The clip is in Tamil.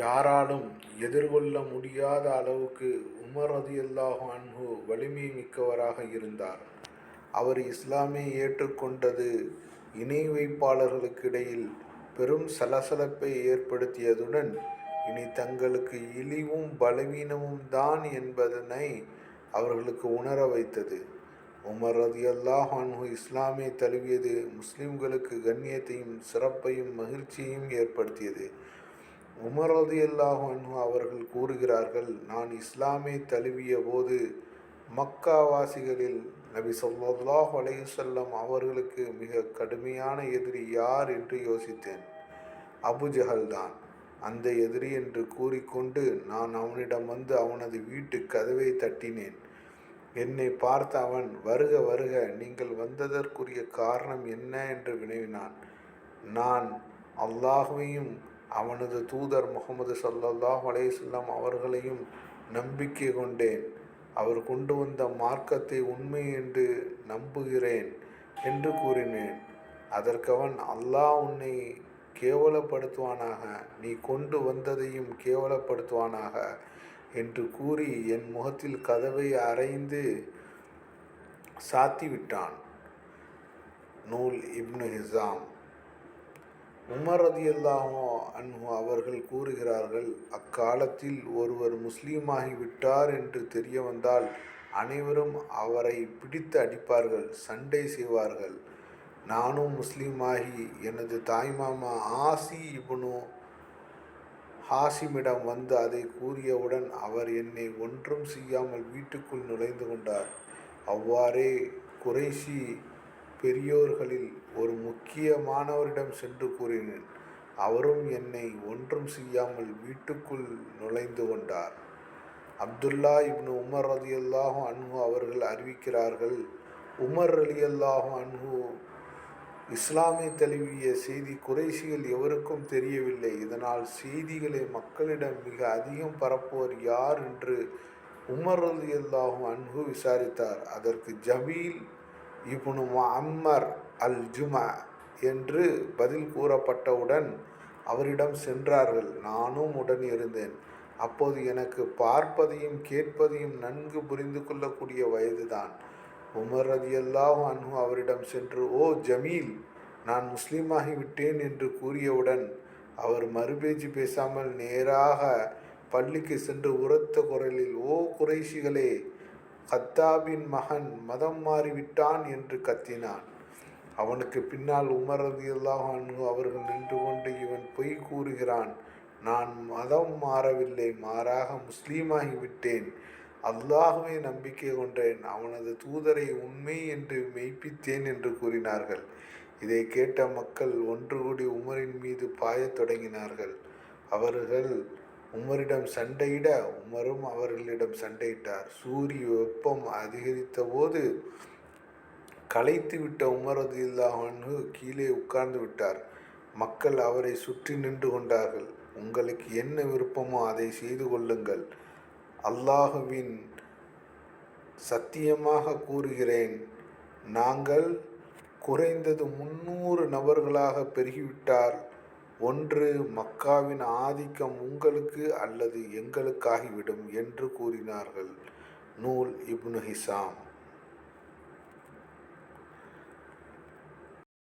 யாராலும் எதிர்கொள்ள முடியாத அளவுக்கு உமர் ரதியல்லாஹு அன்ஹு வலிமை மிக்கவராக இருந்தார். அவர் இஸ்லாமை ஏற்றுக்கொண்டது இணை வைப்பாளர்களுக்கிடையில் பெரும் சலசலப்பை ஏற்படுத்தியதுடன் இனி தங்களுக்கு இழிவும் பலவீனமும் தான் என்பதனை அவர்களுக்கு உணர வைத்தது. உமர் ரதியல்லாஹு அன்ஹு இஸ்லாமை தழுவியது முஸ்லிம்களுக்கு கண்ணியத்தையும் சிறப்பையும் மகிழ்ச்சியையும் ஏற்படுத்தியது. உமர் அல்லாஹு அன்ஹு அவர்கள் கூறுகிறார்கள் நான் இஸ்லாமை தழுவிய போது மக்காவாசிகளில் நபி ஸல்லல்லாஹு அலையுசல்லம் அவர்களுக்கு மிக கடுமையான எதிரி யார் என்று யோசித்தேன். அபுஜஹல் தான். அந்த எதிரி என்று கூறிக்கொண்டு நான் அவனிடம் வந்து அவனது வீட்டு கதவை தட்டினேன். என்னை பார்த்த அவன் வருக வருக நீங்கள் வந்ததற்குரிய காரணம் என்ன? என்று வினவினான். நான் அல்லாஹுவையும் அவனது தூதர் முகமது சல்லல்லாஹ் அலையுஸ்லாம் அவர்களையும் நம்பிக்கை கொண்டேன். அவர் கொண்டு வந்த மார்க்கத்தை உண்மை என்று நம்புகிறேன் என்று கூறினேன். அதற்கவன் அல்லாஹ் உன்னை கேவலப்படுத்துவானாக நீ கொண்டு வந்ததையும் கேவலப்படுத்துவானாக என்று கூறி என் முகத்தில் கதவை அரைந்து சாத்திவிட்டான். நூல் இப்னு ஹிசாம் உமர் ரதியல்லாஹோ அன்ஹு அவர்கள் கூறுகிறார்கள் அக்காலத்தில் ஒருவர் முஸ்லீமாகிவிட்டார் என்று தெரிய வந்தால் அனைவரும் அவரை பிடித்து அடிப்பார்கள் சண்டை செய்வார்கள். நானும் முஸ்லீமாகி எனது தாய்மாமா ஆசி இபுனு ஹாசிமிடம் வந்து அதை கூறியவுடன் அவர் என்னை ஒன்றும் செய்யாமல் வீட்டுக்குள் நுழைந்து கொண்டார். அவ்வாறே குறைஷி பெரியோர்களில் ஒரு முக்கியமானவரிடம் சென்று கூறினேன். அவரும் என்னை ஒன்றும் செய்யாமல் வீட்டுக்குள் நுழைந்து கொண்டார். அப்துல்லா இப்னு உமர் ரலியல்லாஹு அன்ஹு அவர்கள் அறிவிக்கிறார்கள் உமர் ரலியல்லாஹு அன்ஹு இஸ்லாமை தழுவிய செய்தி குறைசிகள் எவருக்கும் தெரியவில்லை. இதனால் செய்திகளை மக்களிடம் மிக அதிகம் பரப்புவர் யார் என்று உமர் ரலியல்லாஹு அன்ஹு விசாரித்தார். அதற்கு ஜமீல் இப்னு அம்மர் அல் ஜுமா என்று பதில் கூறப்பட்டவுடன் அவரிடம் சென்றார்கள். நானும் உடன் இருந்தேன். அப்போது எனக்கு பார்ப்பதையும் கேட்பதையும் நன்கு புரிந்து கொள்ளக்கூடிய வயதுதான். உமர் ரதியல்லாஹ் அன்ஹு அவரிடம் சென்று ஓ ஜமீல் நான் முஸ்லீமாகி விட்டேன் என்று கூறியவுடன் அவர் மறுபேச்சு பேசாமல் நேராக பள்ளிக்கு சென்று உரத்த குரலில் ஓ குறைஷிகளே கத்தாபின் மகன் மதம் மாறிவிட்டான் என்று கத்தினான். அவனுக்கு பின்னால் உமர் ரதியல்லாஹு அவர்கள் நின்று கொண்டு இவன் பொய் கூறுகிறான். நான் மதம் மாறவில்லை மாறாக முஸ்லீமாகிவிட்டேன். அல்லாஹுவை நம்பிக்கை கொண்டேன் அவனது தூதரை உண்மை என்று மெய்ப்பித்தேன் என்று கூறினார்கள். இதை கேட்ட மக்கள் ஒன்று கூடி உமரின் மீது பாயத் தொடங்கினார்கள். அவர்கள் உமரிடம் சண்டையிட உமரும் அவர்களிடம் சண்டையிட்டார். சூரிய வெப்பம் அதிகரித்த போது களைத்து விட்ட உமரது இல்லாமனு கீழே உட்கார்ந்து விட்டார். மக்கள் அவரை சுற்றி நின்று கொண்டார்கள். உங்களுக்கு என்ன விருப்பமோ அதை செய்து கொள்ளுங்கள். அல்லாஹுவின் சத்தியமாக கூறுகிறேன். நாங்கள் குறைந்தது முன்னூறு நபர்களாக பெருகிவிட்டால் ஒன்று மக்காவின் ஆதிக்கம் உங்களுக்கு அல்லது எங்களுக்காகிவிடும் என்று கூறினார்கள். நூல் இப்னு ஹிசாம்.